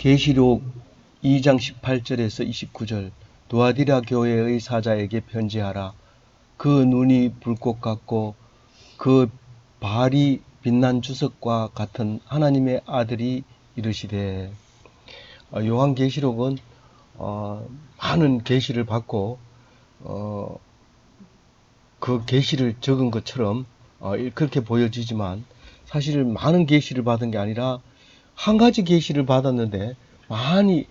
계시록 2장 18절에서 29절 도아디라 교회의 사자에게 편지하라. 그 눈이 불꽃 같고 그 발이 빛난 주석과 같은 하나님의 아들이 이르시되 어, 요한 계시록은 어, 많은 계시를 받고 어, 그 계시를 적은 것처럼 어, 그렇게 보여지지만 사실 많은 계시를 받은 게 아니라 한 가지 계시를 받았는데 많이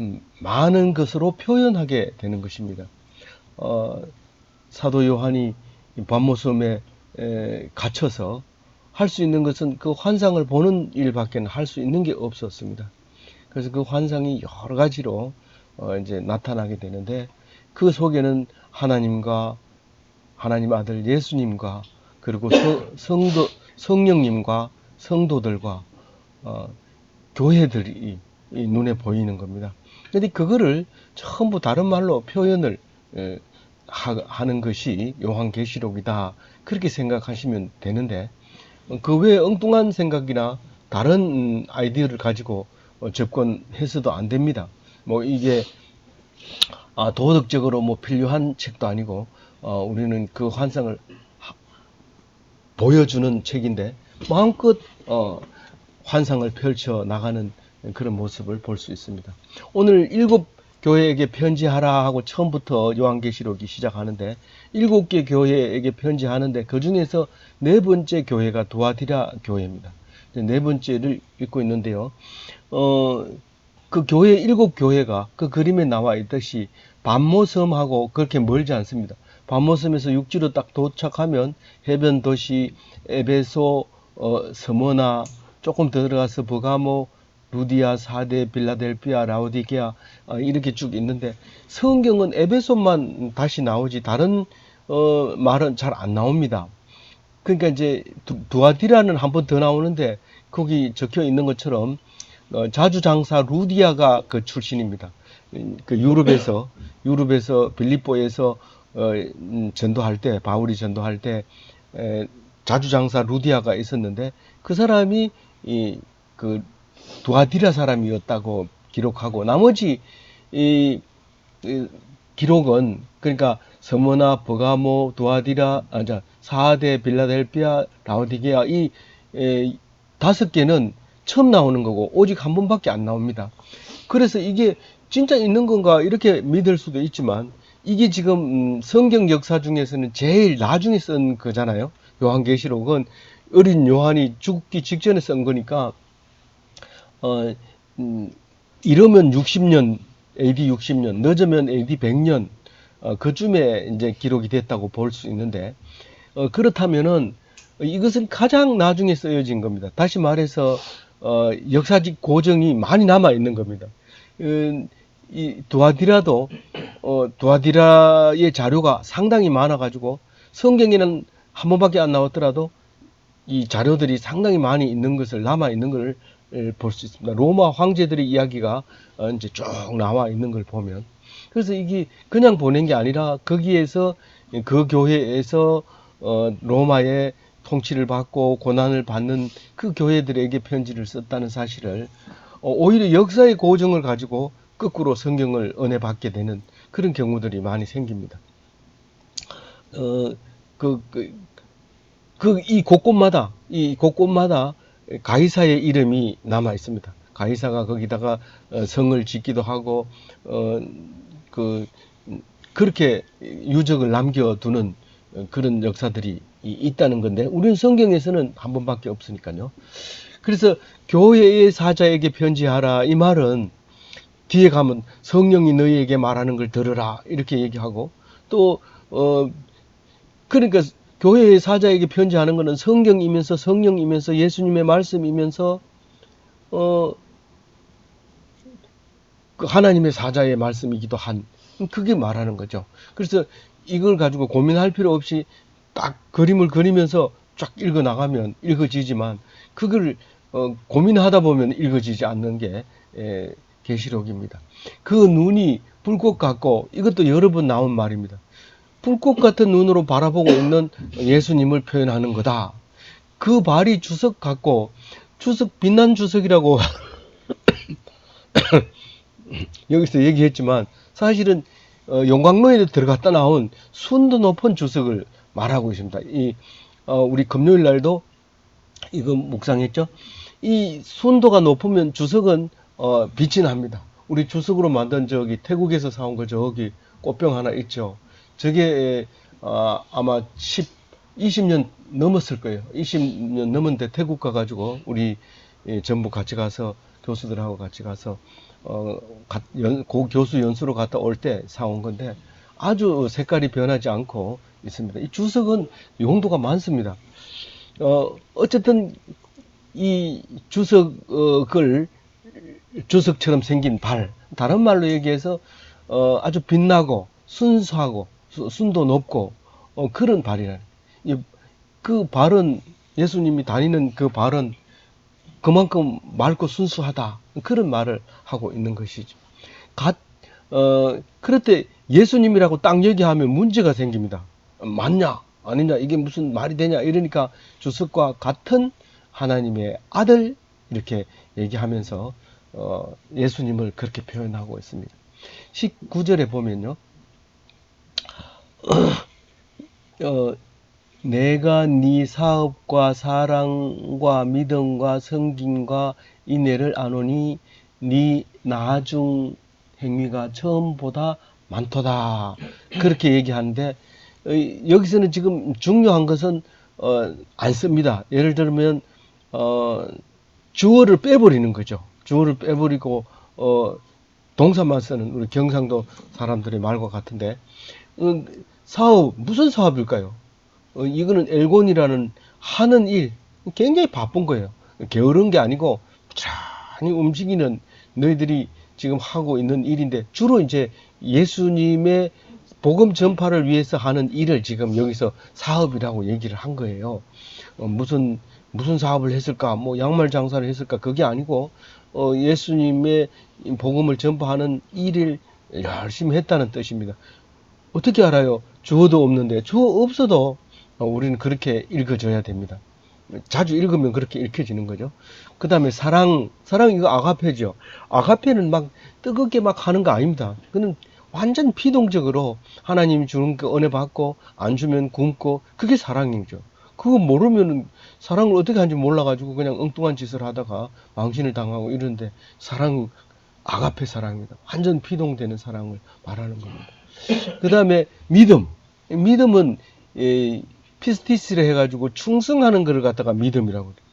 음, 많은 것으로 표현하게 되는 것입니다. 어, 사도 요한이 밤모섬에 에, 갇혀서 할 수 있는 것은 그 환상을 보는 일밖에 할수 있는 게 없었습니다. 그래서 그 환상이 여러 가지로 어, 이제 나타나게 되는데 그 속에는 하나님과 하나님 아들 예수님과 그리고 성, 성도 성령님과 성도들과 어, 교회들이 이 눈에 보이는 겁니다. 근데 그거를 전부 다른 말로 표현을 에, 하, 하는 것이 요한계시록이다 그렇게 생각하시면 되는데 그 외에 엉뚱한 생각이나 다른 음, 아이디어를 가지고 어, 접근해서도 안 됩니다. 뭐 이게 아, 도덕적으로 뭐 필요한 책도 아니고 어, 우리는 그 환상을 하- 보여주는 책인데 마음껏 어, 환상을 펼쳐 나가는 그런 모습을 볼 수 있습니다. 오늘 일곱 교회에게 편지하라 하고 처음부터 요한계시록이 시작하는데 일곱 개 교회에게 편지하는데 그 중에서 네 번째 교회가 도아디라 교회입니다. 네 번째를 읽고 있는데요. 어, 그 교회 일곱 교회가 그 그림에 나와 있듯이 반모섬하고 그렇게 멀지 않습니다. 반모섬에서 육지로 딱 도착하면 해변 도시 에베소, 어, 스모나 조금 더 들어가서 버가모, 루디아, 사대, 빌라델피아, 라오디게아 어, 이렇게 쭉 있는데 성경은 에베소만 다시 나오지 다른 어, 말은 잘 안 나옵니다. 그러니까 이제 두- 두아디라는 한 번 더 나오는데 거기 적혀 있는 것처럼 어, 자주장사 루디아가 그 출신입니다. 음, 그 유럽에서 유럽에서 빌립보에서 어, 음, 전도할 때 바울이 전도할 때 에, 자주장사 루디아가 있었는데 그 사람이 이 그 두아디라 사람이었다고 기록하고 나머지 이, 이 기록은 그러니까 서머나 버가모 두아디라 아자 사대 빌라델피아 라오디게아 이 에, 다섯 개는 처음 나오는 거고 오직 한 번밖에 안 나옵니다. 그래서 이게 진짜 있는 건가 이렇게 믿을 수도 있지만 이게 지금 음, 성경 역사 중에서는 제일 나중에 쓴 거잖아요. 요한계시록은 어린 요한이 죽기 직전에 쓴 거니까 어, 음, 이러면 60년 AD 60년 늦으면 AD 100년 어, 그쯤에 이제 기록이 됐다고 볼 수 있는데 어, 그렇다면은 이것은 가장 나중에 쓰여진 겁니다. 다시 말해서 어, 역사적 고정이 많이 남아 있는 겁니다. 음, 이 두아디라도 어, 두아디라의 자료가 상당히 많아가지고 성경에는 한 번밖에 안 나왔더라도 이 자료들이 상당히 많이 있는 것을 남아 있는 걸 볼 수 있습니다. 로마 황제들의 이야기가 어, 이제 쭉 나와 있는 걸 보면 그래서 이게 그냥 보낸 게 아니라 거기에서 그 교회에서 어, 로마의 통치를 받고 고난을 받는 그 교회들에게 편지를 썼다는 사실을 어, 오히려 역사의 고정을 가지고 거꾸로 성경을 은혜 받게 되는 그런 경우들이 많이 생깁니다. 어, 그, 그, 그, 이 곳곳마다, 이 곳곳마다 가이사의 이름이 남아 있습니다. 가이사가 거기다가 어, 성을 짓기도 하고, 어, 그, 그렇게 유적을 남겨두는 그런 역사들이 이- 있다는 건데, 우리는 성경에서는 한 번밖에 없으니까요. 그래서 교회의 사자에게 편지하라 이 말은 뒤에 가면 성령이 너희에게 말하는 걸 들으라 이렇게 얘기하고 또 어 그러니까 교회의 사자에게 편지하는 것은 성경이면서 성령이면서 예수님의 말씀이면서 어그 하나님의 사자의 말씀이기도 한 그게 말하는 거죠. 그래서 이걸 가지고 고민할 필요 없이 딱 그림을 그리면서 쫙 읽어 나가면 읽어지지만 그걸 어, 고민하다 보면 읽어지지 않는 게 에, 계시록입니다. 그 눈이 불꽃 같고 이것도 여러 번 나온 말입니다. 불꽃 같은 눈으로 바라보고 있는 예수님을 표현하는 거다. 그 발이 주석 같고 주석 빛난 주석이라고 여기서 얘기했지만 사실은 어, 용광로에 들어갔다 나온 순도 높은 주석을 말하고 있습니다. 이 어, 우리 금요일 날도 이거 묵상했죠. 이 순도가 높으면 주석은 어, 빛이 납니다. 우리 주석으로 만든 저기 태국에서 사온 거 저기 꽃병 하나 있죠. 저게 어, 아마 10, 20년 넘었을 거예요. 20년 넘었는데 태국 가가지고 우리 예, 전부 같이 가서 교수들하고 같이 가서 어, 가- 연, 고 교수 연수로 갔다 올 때 사온 건데 아주 색깔이 변하지 않고 있습니다. 이 주석은 용도가 많습니다. 어, 어쨌든 이 주석을 주석처럼 생긴 발, 다른 말로 얘기해서 어, 아주 빛나고 순수하고 수- 순도 높고 어, 그런 발이라. 이, 그 발은 예수님이 다니는 그 발은 그만큼 맑고 순수하다 그런 말을 하고 있는 것이죠. 갓, 어, 그럴 때 예수님이라고 딱 얘기하면 문제가 생깁니다. 맞냐 아니냐 이게 무슨 말이 되냐 이러니까 주석과 같은 하나님의 아들 이렇게 얘기하면서 어, 예수님을 그렇게 표현하고 있습니다. 19절에 보면요. 어, 내가 네 사업과 사랑과 믿음과 성김과 인애를 아노니 네 나중 행위가 처음보다 많도다. 그렇게 얘기하는데 어, 여기서는 지금 중요한 것은 어, 안 씁니다. 예를 들면 어, 주어를 빼버리는 거죠. 주어를 빼버리고 어, 동사만 쓰는 우리 경상도 사람들의 말과 같은데 어, 사업 무슨 사업일까요? 어, 이거는 엘곤이라는 하는 일 굉장히 바쁜 거예요. 게으른 게 아니고 잘 움직이는 너희들이 지금 하고 있는 일인데 주로 이제 예수님의 복음 전파를 위해서 하는 일을 지금 여기서 사업이라고 얘기를 한 거예요. 어, 무슨 무슨 사업을 했을까? 뭐 양말 장사를 했을까? 그게 아니고 어, 예수님의 복음을 전파하는 일을 열심히 했다는 뜻입니다. 어떻게 알아요? 주어도 없는데 주어 없어도 어, 우리는 그렇게 읽어줘야 됩니다. 자주 읽으면 그렇게 읽혀지는 거죠. 그 다음에 사랑, 사랑 이거 아가페죠. 아가페는 막 뜨겁게 막 하는 거 아닙니다. 그는 완전 피동적으로 하나님이 주는 거 은혜 받고 안 주면 굶고 그게 사랑이죠. 그거 모르면 사랑을 어떻게 하는지 몰라가지고 그냥 엉뚱한 짓을 하다가 망신을 당하고 이러는데 사랑 아가페 사랑입니다. 완전 피동되는 사랑을 말하는 겁니다. 그 다음에 믿음. 믿음은 예, 피스티스를 해가지고 충성하는 것을 갖다가 믿음이라고 그래요.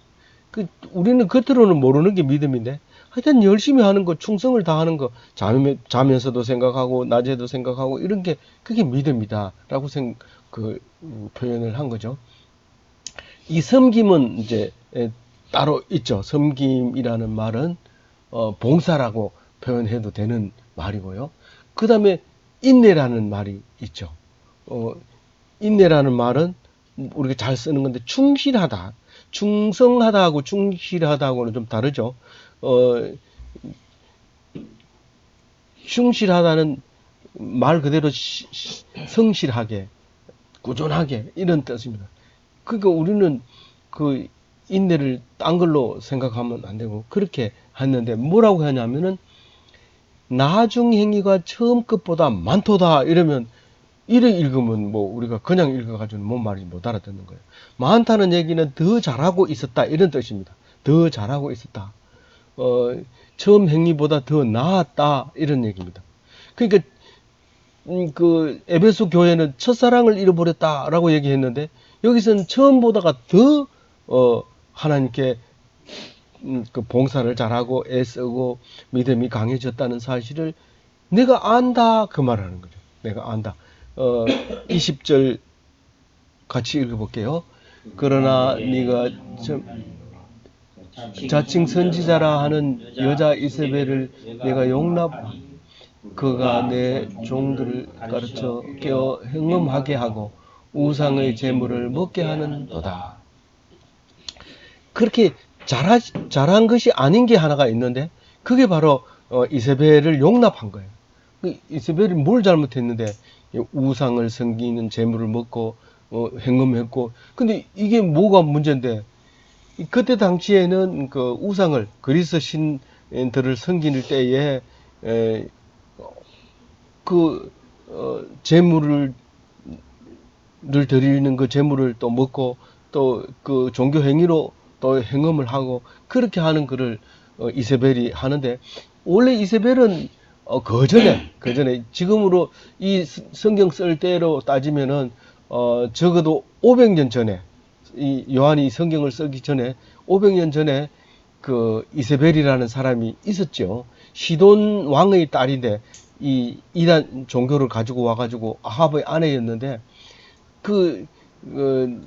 그 우리는 겉으로는 모르는 게 믿음인데 하여튼 열심히 하는 거, 충성을 다하는 거, 자면, 자면서도 생각하고 낮에도 생각하고 이런 게 그게 믿음이다라고 생, 그 음, 표현을 한 거죠. 이 섬김은 이제 에, 따로 있죠. 섬김이라는 말은 어, 봉사라고 표현해도 되는 말이고요. 그 다음에 인내라는 말이 있죠. 어, 인내라는 말은 우리가 잘 쓰는 건데 충실하다, 충성하다하고 충실하다하고는 좀 다르죠. 어, 충실하다는 말 그대로 시- 시- 성실하게, 꾸준하게 이런 뜻입니다. 그러니까 우리는 그 인내를 딴 걸로 생각하면 안 되고 그렇게 했는데 뭐라고 하냐면은 나중 행위가 처음 것보다 많도다 이러면 이래 읽으면 뭐 우리가 그냥 읽어가지고는 뭔 말인지 못 알아듣는 거예요. 많다는 얘기는 더 잘하고 있었다 이런 뜻입니다. 더 잘하고 있었다. 어, 처음 행위보다 더 나았다 이런 얘기입니다. 그러니까 음, 그 에베소 교회는 첫사랑을 잃어버렸다라고 얘기했는데 여기서는 처음 보다가 더 어, 하나님께 음, 그 봉사를 잘하고 애쓰고 믿음이 강해졌다는 사실을 내가 안다 그 말하는 거죠. 내가 안다. 어, 20절 같이 읽어볼게요. 그러나 네가 좀 자칭 선지자라 하는 여자 이세벨을 내가 용납 그가 내 종들을 가르쳐 깨어 행음하게 하고 우상의 재물을 먹게 하는도다. 그렇게 잘하, 잘한 것이 아닌 게 하나가 있는데 그게 바로 어, 이세벨을 용납한 거예요. 그 이세벨이 뭘 잘못했는데 이 우상을 섬기는 재물을 먹고 어, 행음했고 근데 이게 뭐가 문제인데 이 그때 당시에는 그 우상을 그리스 신 들을 섬기는 때에 에, 그 어, 재물을 를 드리는 그 재물을 또 먹고 또 그 종교 행위로 또 행음을 하고 그렇게 하는 그를 어, 이세벨이 하는데 원래 이세벨은 어, 그 전에 그 전에 지금으로 이 스- 성경 쓸 때로 따지면은 어, 적어도 500년 전에 이 요한이 이 성경을 쓰기 전에 500년 전에 그 이세벨이라는 사람이 있었죠. 시돈 왕의 딸인데 이 이단 종교를 가지고 와가지고 아합의 아내였는데 그, 그,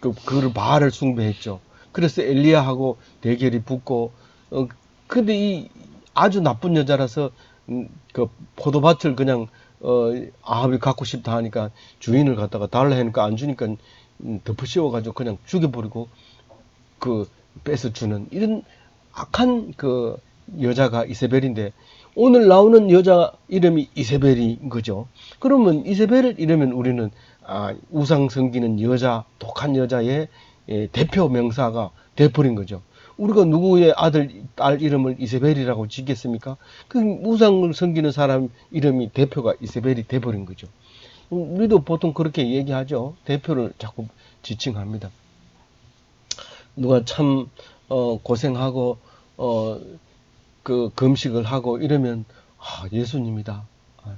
그, 그를 바알을 숭배했죠. 그래서 엘리야하고 대결이 붙고, 어, 근데 이 아주 나쁜 여자라서, 음, 그 포도밭을 그냥, 어, 아합이 갖고 싶다 하니까 주인을 갖다가 달라 하니까 안 주니까 음, 덮어 씌워 가지고 그냥 죽여버리고, 그, 뺏어 주는 이런 악한 그 여자가 이세벨인데, 오늘 나오는 여자 이름이 이세벨인 거죠. 그러면 이세벨을 이러면 우리는 아, 우상 섬기는 여자, 독한 여자의 예, 대표 명사가 돼버린 거죠. 우리가 누구의 아들, 딸 이름을 이세벨이라고 짓겠습니까? 그 우상을 섬기는 사람 이름이 대표가 이세벨이 돼버린 거죠. 우리도 보통 그렇게 얘기하죠. 대표를 자꾸 지칭합니다. 누가 참, 어, 고생하고, 어, 그, 금식을 하고 이러면, 아, 예수님이다. 아,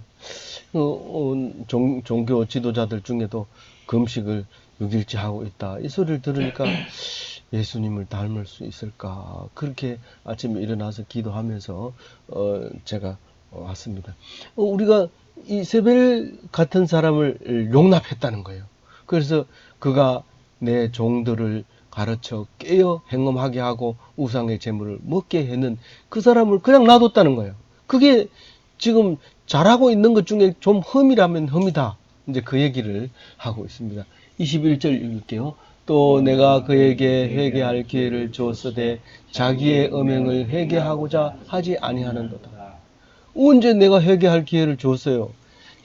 어, 어, 종, 종교 지도자들 중에도 금식을 6일째 하고 있다. 이 소리를 들으니까 예수님을 닮을 수 있을까. 그렇게 아침에 일어나서 기도하면서, 어, 제가 왔습니다. 어, 우리가 이 세벨 같은 사람을 용납했다는 거예요. 그래서 그가 내 종들을 가르쳐 깨어 행음하게 하고 우상의 재물을 먹게 했는 그 사람을 그냥 놔뒀다는 거예요. 그게 지금 잘하고 있는 것 중에 좀 흠이라면 흠이다. 이제 그 얘기를 하고 있습니다. 21절 읽을게요. 또 내가 그에게 회개할 기회를 주었으되 자기의 음행을 회개하고자 하지 아니하는도다. 언제 내가 회개할 기회를 줬어요?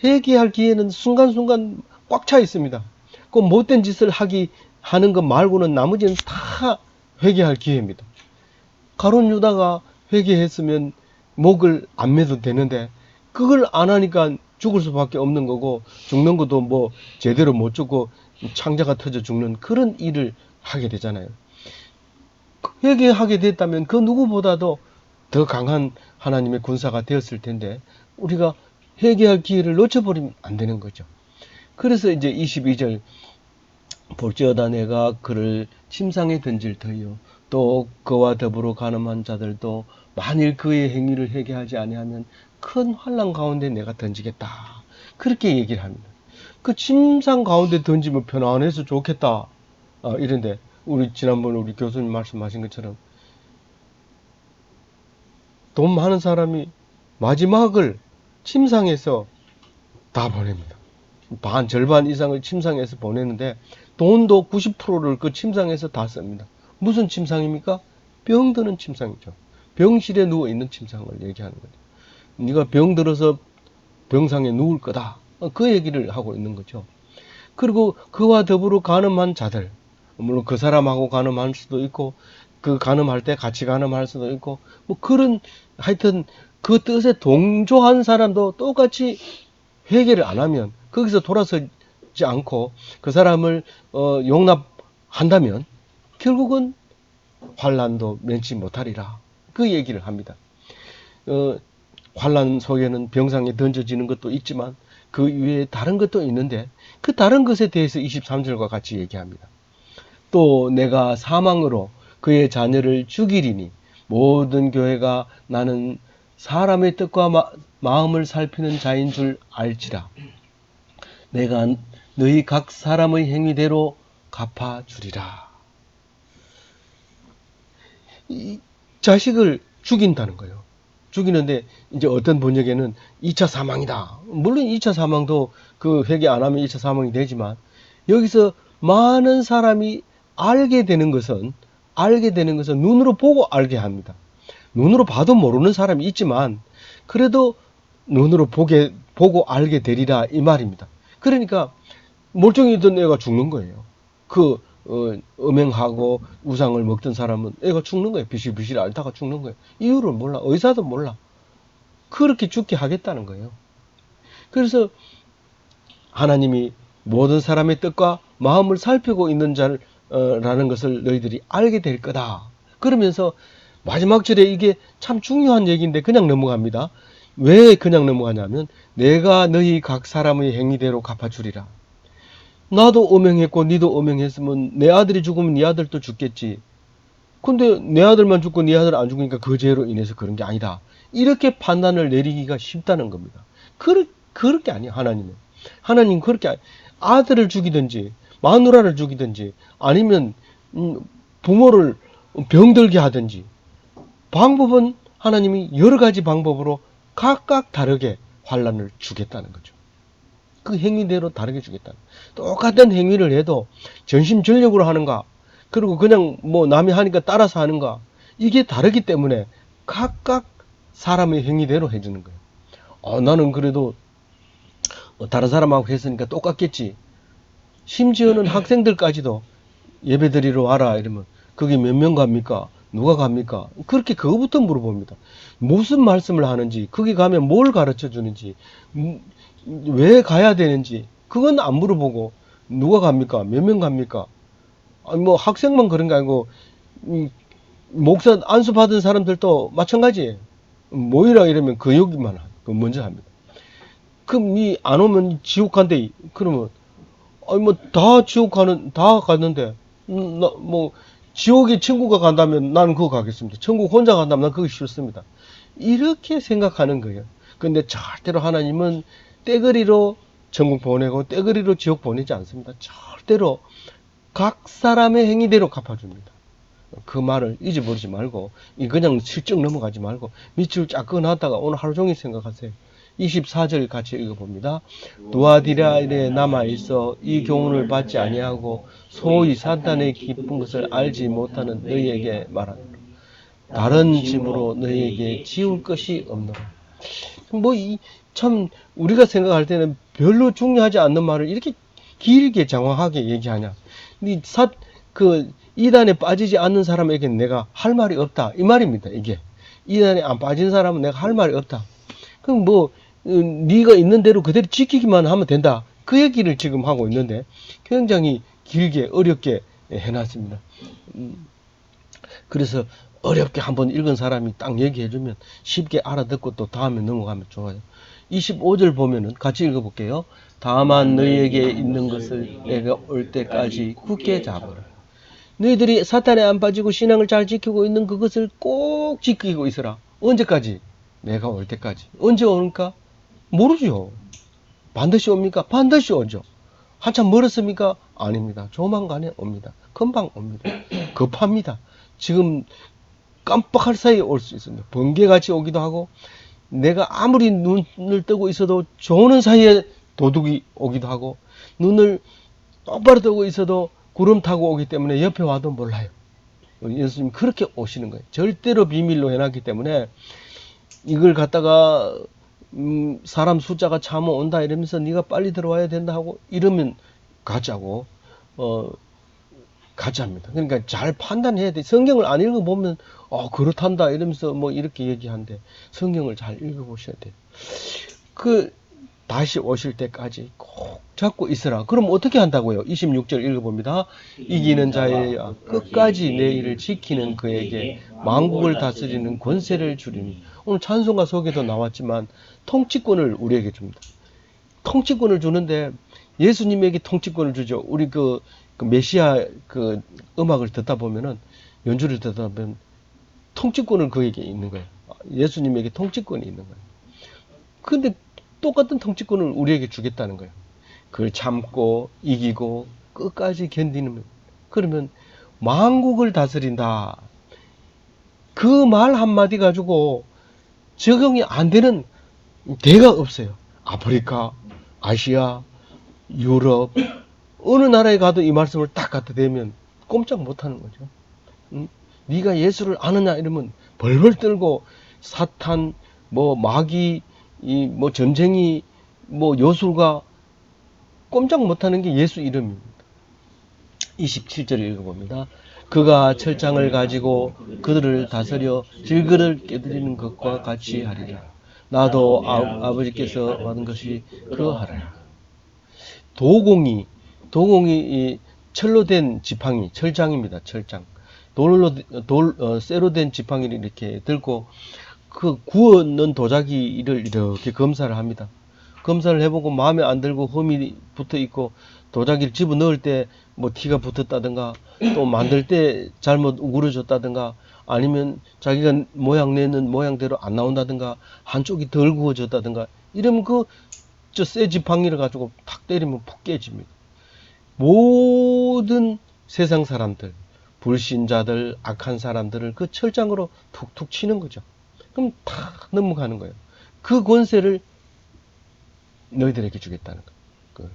회개할 기회는 순간순간 꽉 차 있습니다. 그 못된 짓을 하기 하는 것 말고는 나머지는 다 회개할 기회입니다. 가론 유다가 회개했으면 목을 안 매도 되는데 그걸 안 하니까 죽을 수밖에 없는 거고 죽는 것도 뭐 제대로 못 죽고 창자가 터져 죽는 그런 일을 하게 되잖아요. 회개하게 됐다면 그 누구보다도 더 강한 하나님의 군사가 되었을 텐데 우리가 회개할 기회를 놓쳐버리면 안 되는 거죠. 그래서 이제 22절 볼지어다 내가 그를 침상에 던질 터이요 또 그와 더불어 가늠한 자들도 만일 그의 행위를 회개하지 아니하면 큰 환란 가운데 내가 던지겠다. 그렇게 얘기를 합니다. 그 침상 가운데 던지면 편안해서 좋겠다. 어, 이런데 우리 지난번 우리 교수님 말씀하신 것처럼 돈 많은 사람이 마지막을 침상에서 다 보냅니다. 반 절반 이상을 침상에서 보내는데 돈도 90%를 그 침상에서 다 씁니다. 무슨 침상입니까? 병드는 침상이죠. 병실에 누워 있는 침상을 얘기하는 거죠. 네가 병 들어서 병상에 누울 거다. 그 얘기를 하고 있는 거죠. 그리고 그와 더불어 가늠한 자들, 물론 그 사람하고 가늠할 수도 있고, 그 가늠할 때 같이 가늠할 수도 있고, 뭐 그런 하여튼 그 뜻에 동조한 사람도 똑같이 회개를 안 하면 거기서 돌아서지 않고 그 사람을 어, 용납한다면 결국은 환란도 면치 못하리라 그 얘기를 합니다. 어, 환란 속에는 병상에 던져지는 것도 있지만 그 위에 다른 것도 있는데 그 다른 것에 대해서 23절과 같이 얘기합니다. 또 내가 사망으로 그의 자녀를 죽이리니 모든 교회가 나는 사람의 뜻과 마, 마음을 살피는 자인 줄 알지라. 내가 너희 각 사람의 행위대로 갚아주리라. 이 자식을 죽인다는 거예요. 죽이는데 이제 어떤 번역에는 2차 사망이다. 물론 2차 사망도 그 회개 안 하면 2차 사망이 되지만 여기서 많은 사람이 알게 되는 것은 알게 되는 것은 눈으로 보고 알게 합니다. 눈으로 봐도 모르는 사람이 있지만 그래도 눈으로 보게 보고 알게 되리라 이 말입니다. 그러니까 멀쩡히던 애가 죽는 거예요. 그 어, 음행하고 우상을 먹던 사람은 애가 죽는 거예요. 비실비실 앓다가 죽는 거예요. 이유를 몰라. 의사도 몰라. 그렇게 죽게 하겠다는 거예요. 그래서 하나님이 모든 사람의 뜻과 마음을 살피고 있는 자라는 것을 너희들이 알게 될 거다. 그러면서 마지막 절에 이게 참 중요한 얘기인데 그냥 넘어갑니다. 왜 그냥 넘어가냐면 내가 너희 각 사람의 행위대로 갚아주리라. 나도 음행했고 니도 음행했으면 내 아들이 죽으면 네 아들도 죽겠지. 근데 내 아들만 죽고 네 아들 안 죽으니까 그 죄로 인해서 그런 게 아니다. 이렇게 판단을 내리기가 쉽다는 겁니다. 그렇, 그렇게 아니야, 하나님은. 하나님 그렇게 아니- 아들을 죽이든지 마누라를 죽이든지 아니면 음, 부모를 병들게 하든지 방법은 하나님이 여러 가지 방법으로 각각 다르게 환란을 주겠다는 거죠. 그 행위대로 다르게 주겠다. 똑같은 행위를 해도 전심전력으로 하는가, 그리고 그냥 뭐 남이 하니까 따라서 하는가, 이게 다르기 때문에 각각 사람의 행위대로 해주는 거예요. 어, 나는 그래도 어, 다른 사람하고 했으니까 똑같겠지. 심지어는 학생들까지도 예배 드리러 와라 이러면 그게 몇 명 갑니까? 누가 갑니까? 그렇게 그거부터 물어봅니다. 무슨 말씀을 하는지, 거기 가면 뭘 가르쳐 주는지, 음, 왜 가야 되는지, 그건 안 물어보고, 누가 갑니까? 몇 명 갑니까? 아니, 뭐 학생만 그런 게 아니고, 음, 목사 안수 받은 사람들도 마찬가지예요. 모이라 이러면 그 하- 그 먼저 합니다. 그럼 이 안 오면 지옥 간대. 그러면 아니 뭐 다 지옥 가는 다 갔는데 음, 나, 뭐 지옥에 친구가 간다면 나는 그거 가겠습니다. 천국 혼자 간다면 난 그거 싫습니다. 이렇게 생각하는 거예요. 근데 절대로 하나님은 떼거리로 천국 보내고 떼거리로 지옥 보내지 않습니다. 절대로 각 사람의 행위대로 갚아줍니다. 그 말을 잊어버리지 말고 이 그냥 슬쩍 넘어가지 말고 밑줄 쫙 그어놨다가 오늘 하루 종일 생각하세요. 24절 같이 읽어봅니다. 두아디라에 남아 있어 이 교훈을 받지 아니하고 소위 사탄의 깊은 것을 알지 못하는 너희에게 말하노라. 다른 집으로 너희에게 지울 것이 없노라. 뭐 이 참 우리가 생각할 때는 별로 중요하지 않는 말을 이렇게 길게 장황하게 얘기하냐. 이사그 이단에 빠지지 않는 사람에게는 내가 할 말이 없다 이 말입니다. 이게 이단에 안 빠진 사람은 내가 할 말이 없다. 그럼 뭐 어, 네가 있는 대로 그대로 지키기만 하면 된다. 그 얘기를 지금 하고 있는데 굉장히 길게 어렵게 해놨습니다. 음, 그래서 어렵게 한번 읽은 사람이 딱 얘기해주면 쉽게 알아듣고 또 다음에 넘어가면 좋아요. 25절 보면은 같이 읽어볼게요. 다만 너희에게 있는 것을 내가 올 때까지 굳게 잡으라. 너희들이 사탄에 안 빠지고 신앙을 잘 지키고 있는 그것을 꼭 지키고 있어라. 언제까지? 내가 올 때까지. 언제 오는가? 모르죠. 반드시 옵니까? 반드시 오죠. 한참 멀었습니까? 아닙니다. 조만간에 옵니다. 금방 옵니다. 급합니다. 지금 깜빡할 사이에 올 수 있습니다. 번개같이 오기도 하고, 내가 아무리 눈을 뜨고 있어도 조는 사이에 도둑이 오기도 하고, 눈을 똑바로 뜨고 있어도 구름 타고 오기 때문에 옆에 와도 몰라요. 예수님 그렇게 오시는 거예요. 절대로 비밀로 해놨기 때문에 이걸 갖다가 음, 사람 숫자가 참 온다 이러면서 네가 빨리 들어와야 된다 하고 이러면 가짜고 어 가짜입니다. 그러니까 잘 판단해야 돼. 성경을 안 읽어 보면 어 그렇단다 이러면서 뭐 이렇게 얘기하는데 성경을 잘 읽어보셔야 돼요. 그 다시 오실 때까지 꼭 잡고 있으라. 그럼 어떻게 한다고요? 26절 읽어봅니다. 이기는 자의 끝까지 내 일을 지키는 그에게 만국을 다스리는 권세를 주리니. 오늘 찬송가 속에도 나왔지만 통치권을 우리에게 줍니다. 통치권을 주는데 예수님에게 통치권을 주죠. 우리 그, 그 메시아 그 음악을 듣다 보면은 연주를 듣다 보면 통치권을 그에게 있는 거예요. 예수님에게 통치권이 있는 거예요. 근데 똑같은 통치권을 우리에게 주겠다는 거예요. 그걸 참고 이기고 끝까지 견디는 그러면 만국을 다스린다. 그 말 한마디 가지고 적용이 안 되는 데가 없어요. 아프리카, 아시아, 유럽 어느 나라에 가도 이 말씀을 딱 갖다 대면 꼼짝 못 하는 거죠. 응? 네가 예수를 아느냐 이러면 벌벌 떨고 사탄 뭐 마귀 이 뭐 전쟁이 뭐 요술가 꼼짝 못하는 게 예수 이름입니다. 27절 읽어봅니다. 그가 철장을 가지고 그들을 다스려 질그를 깨뜨리는 것과 같이 하리라. 나도 아, 버지께서 받은 것이 그하라. 도공이 도공이 이 철로 된 지팡이 철장입니다. 철장. 돌로 돌 어, 쇠로 된 지팡이를 이렇게 들고 그 구워놓은 도자기를 이렇게 검사를 합니다. 검사를 해보고 마음에 안 들고 흠이 붙어 있고 도자기를 집어 넣을 때 뭐 티가 붙었다든가 또 만들 때 잘못 우그러졌다든가 아니면 자기가 모양 내는 모양대로 안 나온다든가 한쪽이 덜 구워졌다든가 이러면 그 저 쇠 지팡이를 가지고 탁 때리면 푹 깨집니다. 모든 세상 사람들, 불신자들, 악한 사람들을 그 철장으로 툭툭 치는 거죠. 그럼 탁 넘어가는 거예요. 그 권세를 너희들에게 주겠다는 거. 그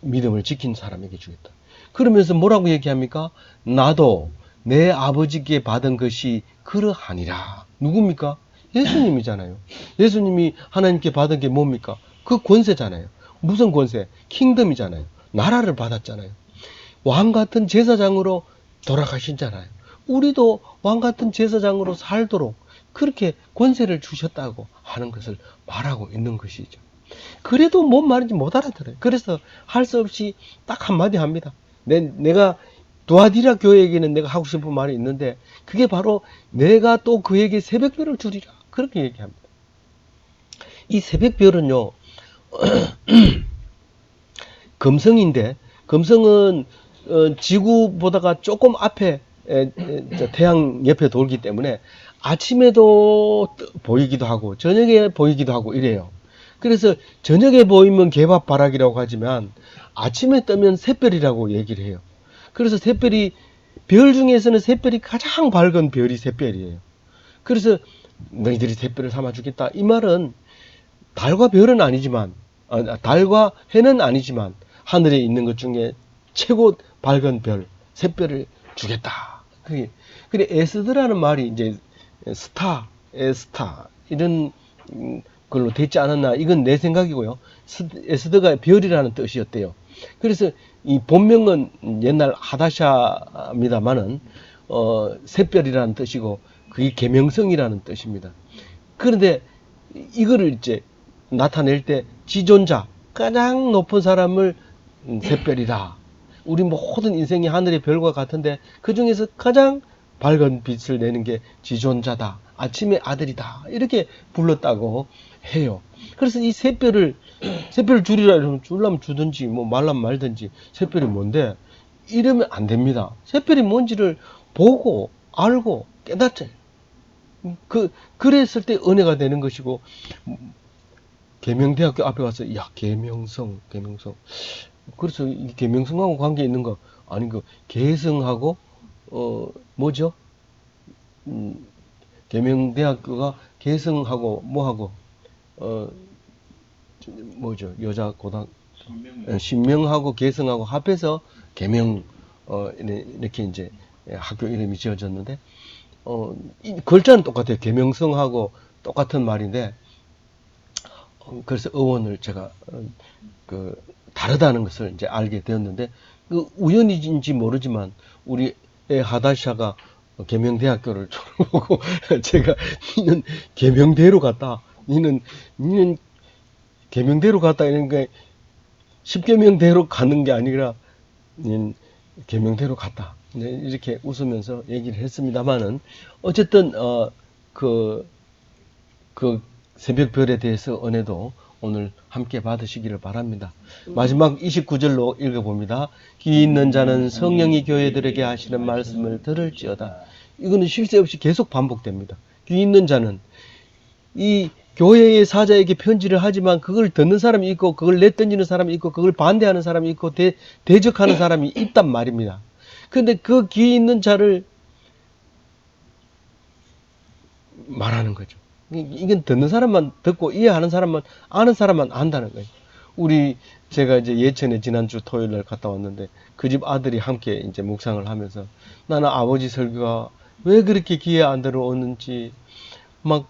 믿음을 지킨 사람에게 주겠다. 그러면서 뭐라고 얘기합니까? 나도 내 아버지께 받은 것이 그러하니라. 누굽니까? 예수님이잖아요. 예수님이 하나님께 받은 게 뭡니까? 그 권세잖아요. 무슨 권세? 킹덤이잖아요. 나라를 받았잖아요. 왕 같은 제사장으로 돌아가신잖아요. 우리도 왕 같은 제사장으로 살도록 그렇게 권세를 주셨다고 하는 것을 말하고 있는 것이죠. 그래도 뭔 말인지 못 알아들어요. 그래서 할 수 없이 딱 한마디 합니다. 내, 내가 두아디라 교회에게는 내가 하고 싶은 말이 있는데 그게 바로 내가 또 그에게 새벽별을 주리라. 그렇게 얘기합니다. 이 새벽별은요, 금성인데, 금성은 어, 지구보다가 조금 앞에 에, 에, 저 태양 옆에 돌기 때문에 아침에도 뜨- 보이기도 하고 저녁에 보이기도 하고 이래요. 그래서 저녁에 보이면 개밥바락이라고 하지만 아침에 뜨면 샛별이라고 얘기를 해요. 그래서 샛별이 별 중에서는 샛별이 가장 밝은 별이 샛별이에요. 그래서 너희들이 샛별을 삼아 주겠다. 이 말은 달과 별은 아니지만 아, 달과 해는 아니지만 하늘에 있는 것 중에 최고 밝은 별 샛별을 주겠다. 그게 그래 에스드라는 말이 이제 스타, 에스타 이런 음, 걸로 됐지 않았나 이건 내 생각이고요. 스- 에스드가 별이라는 뜻이었대요. 그래서 이 본명은 옛날 하다샤입니다만은 어 샛별이라는 뜻이고 그게 계명성이라는 뜻입니다. 그런데 이거를 이제 나타낼 때 지존자 가장 높은 사람을 음, 샛별이다. 우리 모든 인생이 하늘의 별과 같은데 그 중에서 가장 밝은 빛을 내는 게 지존자다. 아침의 아들이다. 이렇게 불렀다고 해요. 그래서 이 샛별을 샛별을 줄이라 이러면 줄라면 주든지 뭐 말라면 말든지 샛별이 뭔데 이러면 안 됩니다. 샛별이 뭔지를 보고 알고 깨닫잖아요. 그 그랬을 때 은혜가 되는 것이고 계명대학교 앞에 가서 야 계명성 계명성 그래서 이 계명성하고 관계 있는 거 아닌 거 계성하고 어 뭐죠? 음, 계명대학교가 계성하고 뭐하고 어 저, 뭐죠? 여자 고등 어, 신명하고 계성하고 합해서 계명 어 이렇게 이제 학교 이름이 지어졌는데 어이 글자는 똑같아요. 계명성하고 똑같은 말인데 어, 그래서 의원을 제가 어, 그 다르다는 것을 이제 알게 되었는데 그 우연인지 모르지만 우리 애 하다샤가 계명대학교를 졸업하고 제가 니는 계명대로 갔다. 니는 니는 계명대로 갔다 이런 게 십계명대로 가는 게 아니라 니는 계명대로 갔다. 네, 이렇게 웃으면서 얘기를 했습니다만은 어쨌든 어그 그 새벽별에 대해서 은혜도 오늘 함께 받으시기를 바랍니다. 마지막 29절로 읽어봅니다. 귀 있는 자는 성령이 교회들에게 하시는 말씀을 들을지어다. 이거는 쉴새 없이 계속 반복됩니다. 귀 있는 자는 이 교회의 사자에게 편지를 하지만 그걸 듣는 사람이 있고 그걸 내던지는 사람이 있고 그걸 반대하는 사람이 있고 대, 대적하는 사람이 있단 말입니다. 근데 그 귀 있는 자를 말하는 거죠. 이- 이건 듣는 사람만 듣고 이해하는 사람만 아는 사람만 안다는 거예요. 우리 제가 이제 예천에 지난주 토요일 날 갔다 왔는데 그 집 아들이 함께 이제 묵상을 하면서 나는 아버지 설교가 왜 그렇게 귀에 안 들어오는지 막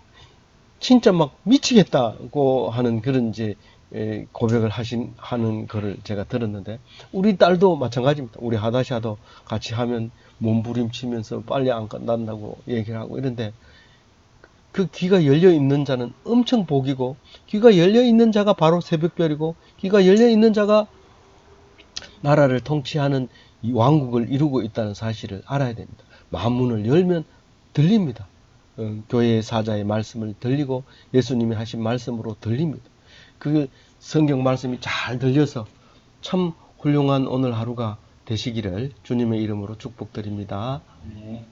진짜 막 미치겠다고 하는 그런 이제 에, 고백을 하신 하는 거를 제가 들었는데 우리 딸도 마찬가지입니다. 우리 하다샤도 같이 하면 몸부림치면서 빨리 안 끝난다고 얘기를 하고 이런데 그 귀가 열려 있는 자는 엄청 복이고 귀가 열려 있는 자가 바로 새벽별이고 귀가 열려 있는 자가 나라를 통치하는 이 왕국을 이루고 있다는 사실을 알아야 됩니다. 마문을 열면 들립니다. 어, 교회의 사자의 말씀을 들리고 예수님이 하신 말씀으로 들립니다. 그 성경 말씀이 잘 들려서 참 훌륭한 오늘 하루가 되시기를 주님의 이름으로 축복드립니다. 네.